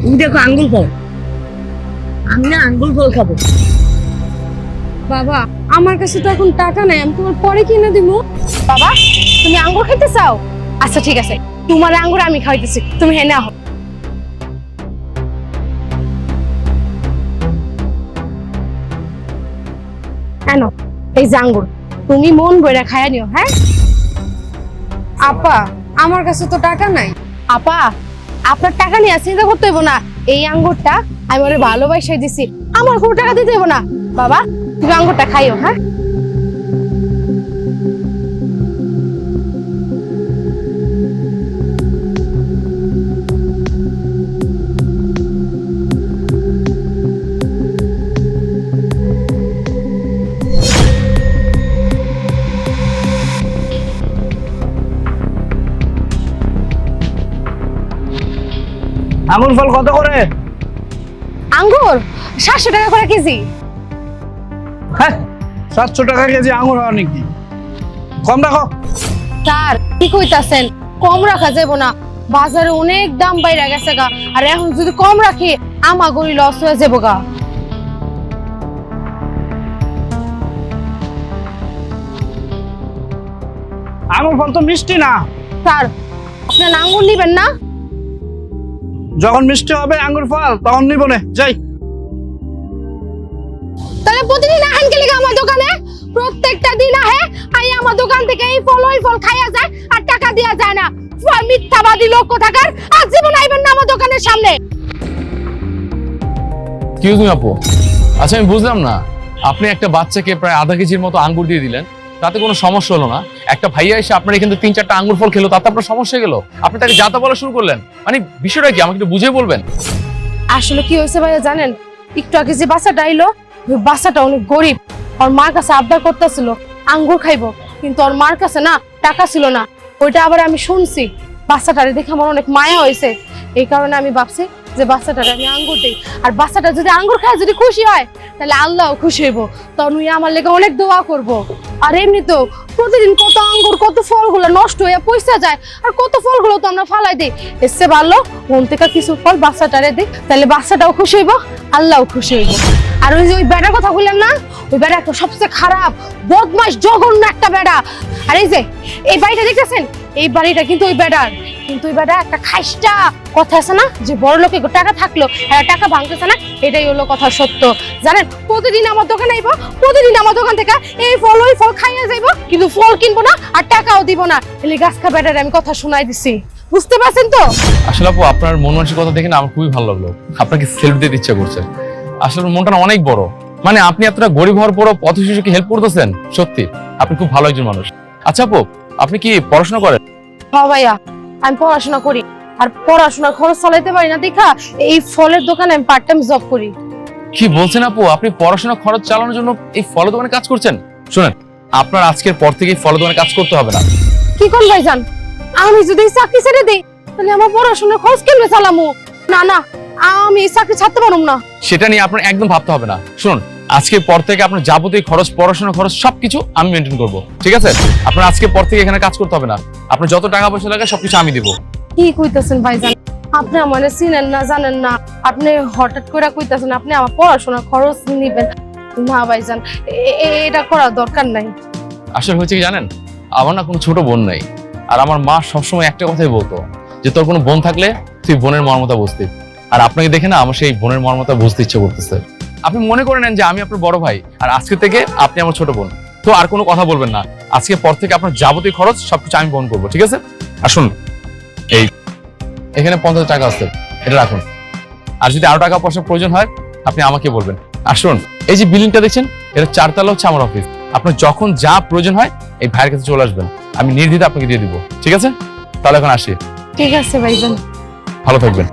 তুমি দেখো আঙ্গুল ফল। আমি না আঙ্গুল ফল খাব। বাবা, আমার কাছে তো এখন টাকা নাই, আমি তোমার পরে কিনে দিব। বাবা, তুমি আঙ্গুর খেতে চাও? আচ্ছা ঠিক আছে। তোমার আঙ্গুর আমি খাইতেছি তুমি হেনে আহ কেন এই যে আঙ্গুর। তুমি মন বইরা খায়া নিও হ্যাঁ? আপা, আমার কাছে তো টাকা নাই। আপা আপনার টাকা নিয়ে চিন্তা করতে হইব না। এই আঙ্গুরটা আমি ওরে ভালোবাসায় দিছি। আমার কোনো টাকা দিতে হইব না। বাবা, তুমি আঙ্গুরটা খাইও হ্যাঁ? আঙুর ফল কত করে? আঙ্গুর? সাতশো টাকা করে কেজি। হ্যাঁ সাতশো টাকা কেজি আঙুর হওয়া নাকি? কম রাখো। স্যার কি কইতাছেন? কম রাখা যাব না। বাজারে অনেক দাম বাইরে গেছে গা। আর এখন যদি কম রাখি আমা গরি লস হয়ে যাব গা। আঙুর ফল তো মিষ্টি না। স্যার আপনার আঙ্গুর নিবেন না? যখন মিষ্টি হবে আঙ্গুর ফল তখন নিব না। যাই। তাহলে প্রতিদিন আহেন কে লিগা আমার দোকানে? প্রত্যেকটা দিন আহে আই আমার দোকান থেকে এই ফল ওই ফল খাইয়া যায় আর টাকা দেয়া যায় না। ফুয়া মিথ্যাবাদী লোক কোথাকার? আর জীবন আইবেন না আমার দোকানের সামনে। কিউজ মি আপু। আচ্ছা আমি বুঝলাম না। আপনি একটা বাচ্চাকে প্রায় আধা কেজির মতো আঙ্গুর দিয়ে দিলেন। তাতে কোনো সমস্যা হলো না। একটা ভাইয়া এসে আপনার এখান তিন চারটা আঙ্গুর ফল খেলো, তাতে আপনার সমস্যা গেলো? আপনি তাকে যাতা বলা শুরু করলেন। মানে বিষয়টা কি? আমাকে একটু বুঝিয়ে বলবেন। আসলে কি হয়েছে ভাইয়া জানেন? একটু আগে যে বাচ্চাটা আইলো, ওই বাচ্চাটা অনেক গরিব। ওর মার কাছে আবদার করতেছিল, আঙ্গুর খাইবো। কিন্তু ওর মার কাছে না, টাকা ছিল না। ওইটা আবার আমি শুনছি। বাচ্চাটারে দেখে আমার অনেক মায়া হয়েছে। এই কারণে আমি ভাবছি যে বাচ্চাটারে আমি আঙ্গুর দিই। আর বাচ্চাটা যদি আঙ্গুর খায়, যদি খুশি হয়, তাহলে আল্লাহও খুশি হইব। তখন আমার লেগে অনেক দোয়া করব। আর এমনি তো প্রতিদিন কত আঙ্গুর, কত ফলগুলো নষ্ট হয়ে পয়সা যায়, আর কত ফলগুলো তো আমরা ফালাই দিই। এসে ভালো মন থেকে কিছু ফল বাচ্চাটারে দিই, তাহলে বাচ্চাটাও খুশি হইব, আল্লাহও খুশি হইব। আর ওই যে ওই বেড়ার কথা বললাম না, ওই বেড়া একটা সবচেয়ে খারাপ বদমাস জঘন্য একটা বেড়া। আর এই যে, এই বাড়িটা দেখতেছেন? এই বাড়িটা কিন্তু ওই বেড়ার। কিন্তু ওই বেড়া একটা খাইস্টা কথা আছে না? যে বড় লোকে টাকা থাকল আর টাকা ভাঙতেছে না? এটাই হলো কথা সত্য। জানেন, প্রতিদিন আমার দোকানে আইবো, প্রতিদিন আমার দোকান থেকে এই ফল, ওই ফল খাইয়া যাইবো, কিন্তু ফল কিনবো না আর টাকাও দিব না। এলে গাছ খা বেড়ারে আমি কথা শোনাই দিছি। বুঝতে পারছেন তো? আসলে আপু, আপনার মন মানসিকতা দেখে না আমার খুবই ভালো লাগল। আপনাকে সেলফ দিতে ইচ্ছা করছে। আসলে মনটা অনেক বড়। মানে আপনি এতটা গরিব হওয়ার পরও পথ শিশুকে হেল্প করতেছেন, সত্যি। আপনি খুব ভালো একজন মানুষ। আচ্ছা আপু আপনি কি পড়াশোনা করেন? হ্যাঁ ভাইয়া আমি পড়াশোনা করি। আর পড়াশোনার খরচ চালাইতে পারি না। দেখা এই ফলের দোকানে আমি পার্ট টাইম জব করি। কি বলছেন আপু? আপনি পড়াশোনা খরচ চালানোর জন্য এই ফলের দোকানে কাজ করছেন? শুনেন আপনার আজকের পর থেকে ফলের দোকানে কাজ করতে হবে না। কি কোন ভাইজান? আমি যদি চাকরি ছেড়ে দিই তাহলে আমার পড়াশোনার খরচ কেমনে চালামু? না না আমি এই চাকরি ছাড়তে পারুম না। সেটা নিয়ে আপনার একদম ভাবতে হবে না। শুনুন আজকের পর থেকে আপনার যাবতীয় খরচ পড়াশোনা খরচ সবকিছু আমি মেনটেন করব। ঠিক আছে? আপনার আজকের পর থেকে এখানে কাজ করতে হবে না। আপনার যত টাকা পয়সা লাগে সবকিছু আমি দিব। কি কইতাছেন ভাইজান? আপনি আমার চিনেন না জানেন না। আপনি হঠাৎ করে কইতাছেন আপনি আমার পড়াশোনার খরচ নিবেন। না ভাইজান এটা করার দরকার নাই। আসলে হয়েছে কি জানেন? আমার না কোনো ছোট বোন নাই। আর আমার মা সবসময় একটা কথাই বলতো যে তোর কোনো বোন থাকলে তুই বোনের মর্মতা বুঝতি। আর আপনাকে দেখে না আমার সেই বোনের মর্মতা বুঝতে ইচ্ছে করতেছে। আপনি মনে করে নেন যে আমি আপনার বড় ভাই আর আজকে থেকে আপনি আমার ছোট বোন। তো আর কোনো কথা বলবেন না। আজকে পর থেকে আপনার যাবতীয় খরচ সবকিছু আমি বহন করব ঠিক আছে? আসুন এই এখানে পঞ্চাশ টাকা আছে এটা রাখুন। আর যদি আরও টাকা পয়সা প্রয়োজন হয় আপনি আমাকে বলবেন। আসুন এই যে বিল্ডিংটা দেখছেন এটা চারতলা হচ্ছে আমার অফিস আপনার যখন যা প্রয়োজন হয় এই ভাইয়ের কাছে চলে আসবেন। আমি নির্দ্বিধা আপনাকে দিয়ে দিব ঠিক আছে? তাহলে এখন আসি। ঠিক আছে ভাইজান। ভালো থাকবেন।